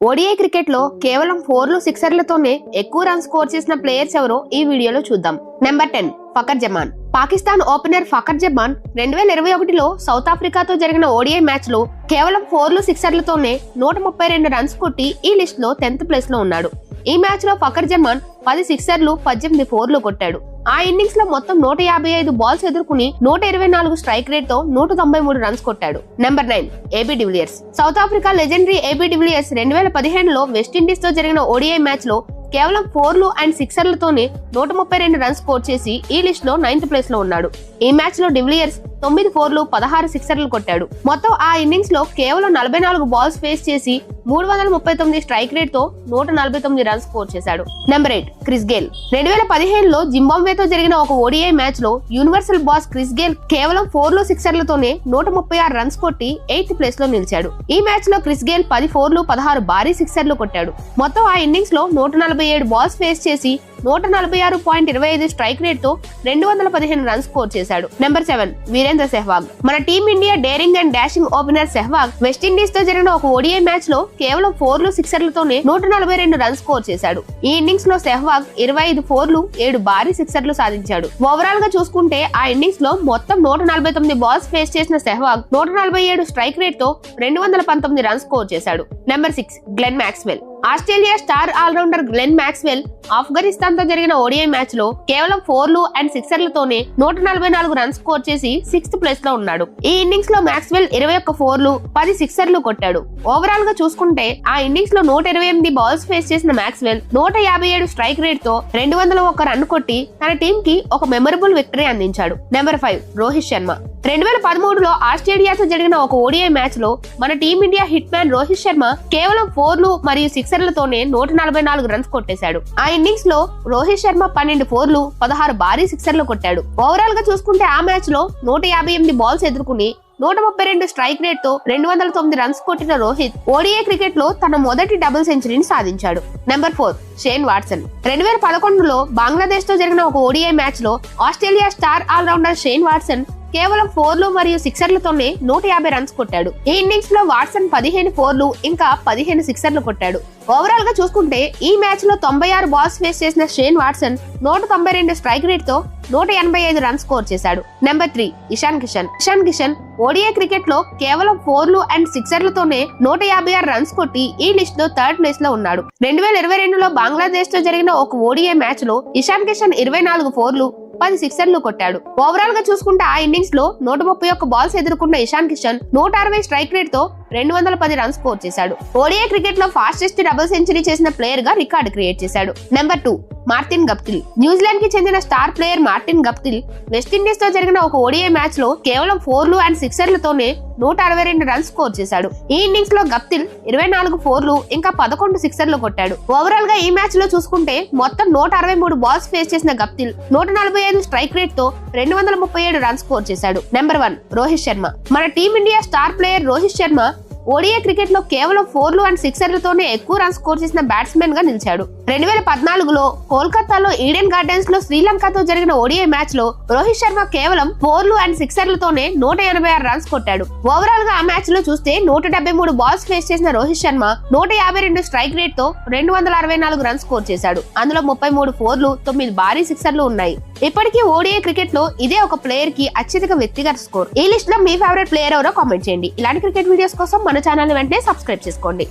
ODI క్రికెట్లో కేవలం ఫోర్లు సిక్సర్లతోనే ఎక్కువ రన్ స్కోర్ చేసిన ప్లేయర్స్ ఎవరో ఈ వీడియోలో చూద్దాం. Number ten Fakhar Zaman. Pakistan opener Fakhar Zaman రెండు వేల ఇరవై ఒకటిలో సౌత్ ఆఫ్రికాతో జరిగిన ఓడిఐ మ్యాచ్లో కేవలం ఫోర్లు సిక్సర్లతోనే నూట ముప్పై రెండు రన్స్ కొట్టి ఈ లిస్ట్లో టెన్త్ ప్లేస్లో ఉన్నాడు. ఈ మ్యాచ్లో ఫకర్ జమాన్ పది సిక్సర్లు పద్దెనిమిది ఫోర్లు కొట్టాడు. ఆ ఇన్నింగ్స్లో మొత్తం నూట యాభై ఐదు బాల్స్ ఎదుర్కొని నూట ఇరవై నాలుగు స్ట్రైక్ రేట్తో నూట తొంభై మూడు రన్స్ కొట్టాడు. Number nine A B de Villiers. South Africa legendary A B de Villiers రెండు వేల పదిహేనులో వెస్టిండీస్తో జరిగిన ఓడిఐ మ్యాచ్లో కేవలం ఫోర్లు అండ్ సిక్సర్లతోనే నూట ముప్పై రెండు రన్స్ స్కోర్ చేసి ఈ లిస్ట్లో నైన్త్ ప్లేస్లో ఉన్నాడు. ఈ మ్యాచ్లో డివిలియర్స్ తొమ్మిది ఫోర్లు పదహారు సిక్సర్లు కొట్టాడు. మొత్తం ఆ ఇన్నింగ్స్లో కేవలం నలభై నాలుగు బాల్స్ ఫేస్ చేసి మూడు వందల ముప్పై తొమ్మిది స్ట్రైక్ రేట్తో నూట నలభై తొమ్మిది రన్స్ స్కోర్ చేశాడు. Number eight Chris Gayle. రెండు వేల పదిహేనులో జింబాబ్వేతో జరిగిన ఒక ఓడిఐ మ్యాచ్లో యూనివర్సల్ బాస్ క్రిస్ గేల్ కేవలం ఫోర్లు సిక్సర్లతోనే నూట ముప్పై ఆరు రన్స్ కొట్టి ఎయిత్ ప్లేస్లో నిలిచాడు. ఈ మ్యాచ్లో క్రిస్ గేల్ పది ఫోర్లు పదహారు భారీ సిక్సర్లు కొట్టాడు. మొత్తం ఆ ఇన్నింగ్స్లో నూట నలభై ఏడు బాల్స్ ఫేస్ చేసి నూట నలభై ఆరు పాయింట్ ఇరవై ఐదు స్ట్రైక్ రేట్తో రెండు వందల పదిహేను రన్స్ స్కోర్ చేశాడు. Number seven Virender Sehwag. మన team India daring and dashing opener Sehwag వెస్టిండీస్తో జరిగిన ఒక ఓడిఐ మ్యాచ్లో కేవలం ఫోర్లు సిక్సర్లతోనే నూట నలభై రెండు రన్స్ స్కోర్ చేశాడు. ఈ ఇన్నింగ్స్లో సెహ్వాగ్ ఇరవై ఐదు ఫోర్లు ఏడు భారీ సిక్సర్లు సాధించాడు. ఓవరాల్గా చూసుకుంటే ఆ ఇన్నింగ్స్లో మొత్తం నూట నలభై తొమ్మిది బాల్స్ ఫేస్ చేసిన సెహ్వాగ్ నూట నలభై ఏడు స్ట్రైక్ రేట్తో రెండు వందల పంతొమ్మిది రన్స్ స్కోర్ చేశాడు. Number six Glenn Maxwell. Australia star allrounder Glenn Maxwell ఆఫ్ఘనిస్తాన్తో జరిగిన ఓడిఐ మ్యాచ్లో కేవలం ఫోర్లు అండ్ సిక్సర్లతోనే నూట నలభై నాలుగు రన్స్ స్కోర్ చేసి సిక్స్త్ ప్లేస్లో ఉన్నాడు. ఈ ఇన్నింగ్స్లో మ్యాక్స్వెల్ ఇరవై ఒక్క ఫోర్లు పది సిక్సర్లు కొట్టాడు. ఓవరాల్గా చూసుకుంటే ఆ ఇన్నింగ్స్లో నూట ఇరవై ఎనిమిది బాల్స్ ఫేస్ చేసిన మ్యాక్స్వెల్ నూట యాభై ఏడు స్ట్రైక్ రేట్తో రెండు వందల ఒక్క రన్ కొట్టి తన టీం కి ఒక మెమరబుల్ విక్టరీ అందించాడు. Number five Rohit Sharma. రెండు వేల పదమూడులో ఆస్ట్రేలియాతో జరిగిన ఒక ఓడిఐ మ్యాచ్లో మన team India hit man Rohit Sharma కేవలం ఫోర్లు మరియు సిక్సర్లతోనే నూట నలభై నాలుగు రన్స్ కొట్టేశాడు. ఆ ఇన్నింగ్స్లో రోహిత్ శర్మ పన్నెండు ఫోర్లు పదహారు భారీ సిక్సర్లు కొట్టాడు. ఓవరాల్గా చూసుకుంటే ఆ మ్యాచ్లో నూట యాభై ఎనిమిది బాల్స్ ఎదుర్కొని నూట ముప్పై రెండు స్ట్రైక్ రేట్తో రెండు వందల తొమ్మిది రన్స్ కొట్టిన రోహిత్ ఓడిఐ క్రికెట్లో తన మొదటి డబుల్ సెంచరీని సాధించాడు. Number four Shane Watson. రెండు వేల పదకొండులో బంగ్లాదేశ్తో జరిగిన ఒక ఓడిఐ మ్యాచ్లో Australia star allrounder Shane Watson కేవలం ఫోర్లు మరియు సిక్సర్లతోనే నూట యాభై రన్స్ కొట్టాడు. ఈ ఇన్నింగ్స్లో వాట్సన్ పదిహేను ఫోర్లు ఇంకా పదిహేను సిక్సర్లు కొట్టాడు. ఓవరాల్గా చూసుకుంటే ఈ మ్యాచ్లో తొంభై ఆరు బాల్స్ ఫేస్ చేసిన షేన్ వాట్సన్ నూట తొంభై రెండు స్ట్రైక్ రేట్తో నూట ఎనభై ఐదు రన్స్ స్కోర్ చేశాడు. Number three Ishan Kishan. Ishan Kishan ODI క్రికెట్లో కేవలం ఫోర్లు అండ్ సిక్సర్లతోనే నూట యాభై ఆరు రన్స్ కొట్టి ఈ లిస్ట్లో థర్డ్ ప్లేస్లో ఉన్నాడు. రెండు వేల ఇరవై రెండులో బంగ్లాదేశ్తో జరిగిన ఒక ఓడిఐ మ్యాచ్లో ఇషాన్ కిషన్ ఇరవై నాలుగు ఫోర్లు పది సిక్సర్లు కొట్టాడు. ఓవరాల్గా చూసుకుంటే ఆ ఇన్నింగ్స్లో నూట ముప్పై ఒక్క బాల్స్ ఎదుర్కొన్న ఇషాన్ కిషన్ నూట అరవై స్ట్రైక్ రేట్తో రెండు వందల పది రన్స్ స్కోర్ చేశాడు. ఓడిఐ క్రికెట్లో ఫాస్టెస్ట్ డబుల్ సెంచరీ చేసిన ప్లేయర్గా రికార్డు క్రియేట్ చేశాడు. Number two Martin Guptill. న్యూజిలాండ్కి చెందిన స్టార్ ప్లేయర్ మార్టిన్ గప్టిల్ వెస్టిండీస్తో జరిగిన ఒక ఓడిఐ మ్యాచ్లో కేవలం ఫోర్లు అండ్ సిక్సర్లతోనే నూట అరవై రెండు రన్స్ స్కోర్ చేశాడు. ఈ ఇన్నింగ్స్లో గప్తిల్ ఇరవై నాలుగు ఫోర్లు ఇంకా పదకొండు సిక్సర్లు కొట్టాడు. ఓవరాల్గా ఈ మ్యాచ్లో చూసుకుంటే మొత్తం నూట అరవై మూడు బాల్స్ ఫేస్ చేసిన గప్తిల్ నూట నలభై ఐదు స్ట్రైక్ రేట్తో రెండు వందల ముప్పై ఏడు రన్స్ స్కోర్ చేశాడు. Number one Rohit Sharma. మన team India star player Rohit Sharma ODI క్రికెట్లో కేవలం ఫోర్లు అండ్ సిక్సర్లతోనే ఎక్కువ రన్స్ స్కోర్ చేసిన బ్యాట్స్మెన్గా నిలిచాడు. రెండు వేల పద్నాలుగులో కోల్కతాలో ఈడెన్ గార్డెన్స్లో శ్రీలంకతో జరిగిన ఓడిఐ మ్యాచ్లో రోహిత్ శర్మ కేవలం ఫోర్లు అండ్ సిక్సర్లతోనే నూట ఎనభై ఆరు రన్స్ కొట్టాడు. ఓవరాల్గా ఆ మ్యాచ్లో చూస్తే నూట డెబ్బై మూడు బాల్స్ ఫేస్ చేసిన రోహిత్ శర్మ నూట యాభై రెండు స్ట్రైక్ రేట్తో రెండు వందల అరవై నాలుగు రన్స్ స్కోర్ చేశాడు. అందులో ముప్పై మూడు ఫోర్లు తొమ్మిది భారీ సిక్సర్లు ఉన్నాయి. ఇప్పటికీ ఓడిఐ క్రికెట్లో ఇదే ఒక ప్లేయర్కి అత్యధిక వ్యక్తిగత స్కోర్. ఈ లిస్ట్లో మీ ఫేవరెట్ ప్లేయర్ ఎవరో కామెంట్ చేయండి. ఇలాంటి క్రికెట్ వీడియోస్ కోసం మన ఛానల్ వెంటనే సబ్స్క్రైబ్ చేసుకోండి.